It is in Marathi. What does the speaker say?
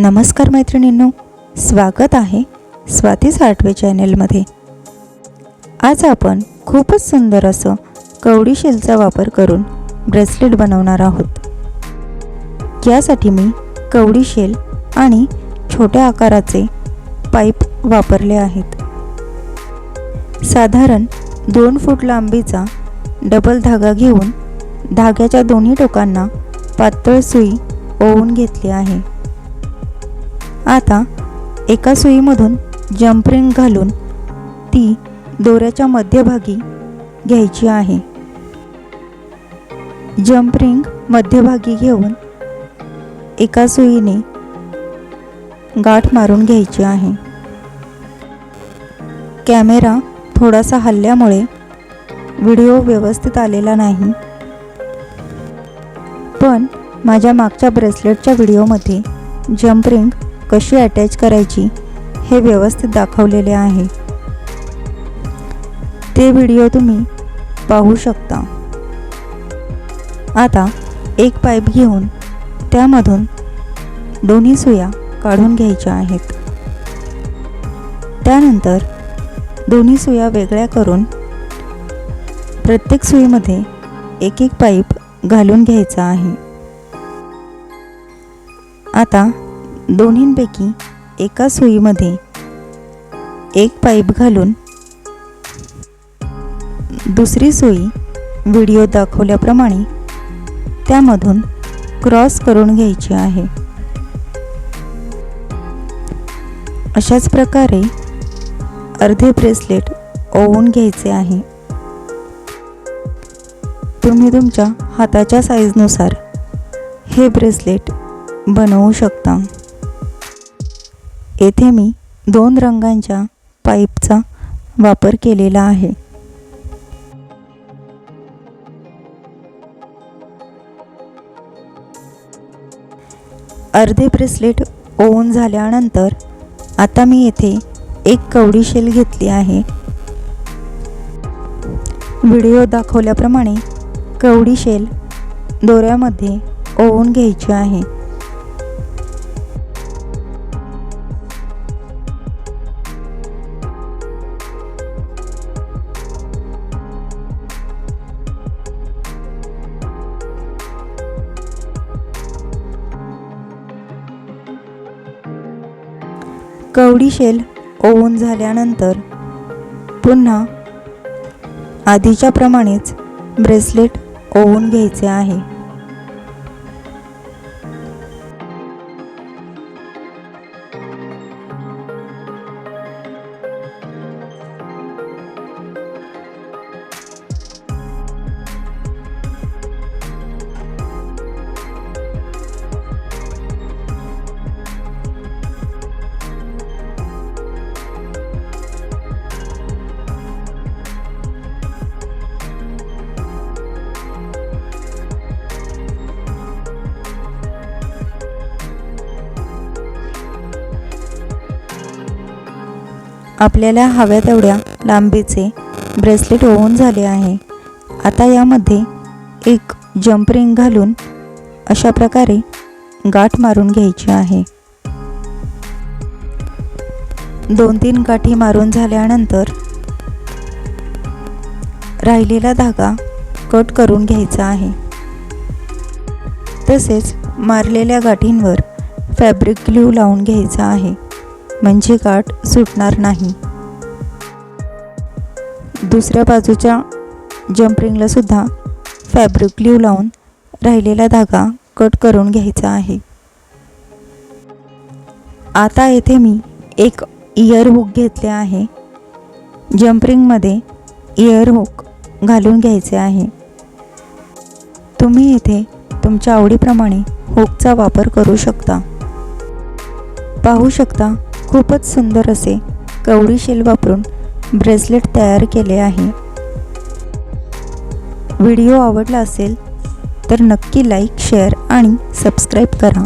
नमस्कार मैत्रिणींनो स्वागत आहे स्वातीस आर्टवे चॅनेलमध्ये. आज आपण खूपच सुंदर असं कवडी शेलचा वापर करून ब्रेसलेट बनवणार आहोत. यासाठी मी कवडी शेल आणि छोट्या आकाराचे पाईप वापरले आहेत. साधारण दोन फूट लांबीचा डबल धागा घेऊन धाग्याच्या दोन्ही टोकांना पातळ सुई ओवून घेतली आहे. आता एका सुईमधून जम्परिंग घालून ती दोऱ्याच्या मध्यभागी घ्यायची आहे. जंप रिंग मध्यभागी घेऊन एका सुईने गाठ मारून घ्यायची आहे. कॅमेरा थोडासा हल्ल्यामुळे व्हिडिओ व्यवस्थित आलेला नाही. पण माझ्या मागच्या ब्रेसलेटच्या व्हिडिओमध्ये जम्परिंग कशी अटॅच करायची हे व्यवस्थित दाखवलेले आहे. ते व्हिडिओ तुम्ही पाहू शकता. आता एक पाईप घेऊन त्यामधून दोन्ही सुया काढून घ्यायच्या आहेत. त्यानंतर दोन्ही सुया वेगळ्या करून प्रत्येक सुईमध्ये एक एक पाईप घालून घ्यायचा आहे. आता दोन्हींपैकी एका सुईमध्ये एक पाईप घालून दुसरी सुई व्हिडिओ दाखवल्याप्रमाणे त्यामधून क्रॉस करून घ्यायची आहे. अशाच प्रकारे अर्धे ब्रेसलेट ओवून घ्यायचे आहे. तुम्ही तुमच्या हाताच्या साईजनुसार हे ब्रेसलेट बनवू शकता. येथे मी दोन रंगांच्या पाईपचा वापर केलेला आहे. अर्धे ब्रेसलेट ओवून झाल्यानंतर आता मी येथे एक कवडी शेल घेतली आहे. व्हिडिओ दाखवल्याप्रमाणे कवडी शेल दोऱ्यामध्ये ओवून घ्यायची आहे. कवडी शेल ओवून झाल्यानंतर पुन्हा आधीच्या प्रमाणेच ब्रेसलेट ओवून घ्यायचे आहे. आपल्याला हव्या तेवढ्या लांबीचे ब्रेसलेट होऊन झाले आहे. आता यामध्ये एक जंप रिंग घालून अशा प्रकारे गाठ मारून घ्यायची आहे. दोन तीन गाठी मारून झाल्यानंतर राहिलेला धागा कट करून घ्यायचा आहे. तसेच मारलेल्या गाठींवर फॅब्रिक ग्लू लावून घ्यायचा आहे. म्हणजे गाठ सुटणार नाही. दुसऱ्या बाजूच्या जंपरिंगला सुद्धा फॅब्रिक ग्ल्यू लावून राहिलेला धागा कट करून घ्यायचा आहे. आता येथे मी एक इयर हुक घेतले आहे. जंपरिंगमध्ये इयर हुक घालून घ्यायचे आहे. तुम्ही येथे तुमच्या आवडीप्रमाणे हुकचा वापर करू शकता. पाहू शकता खूपच सुंदर असे कवडी शेल वापरून ब्रेसलेट तयार केले आहे. व्हिडिओ आवडला असेल तर नक्की लाईक शेअर आणि सबस्क्राईब करा.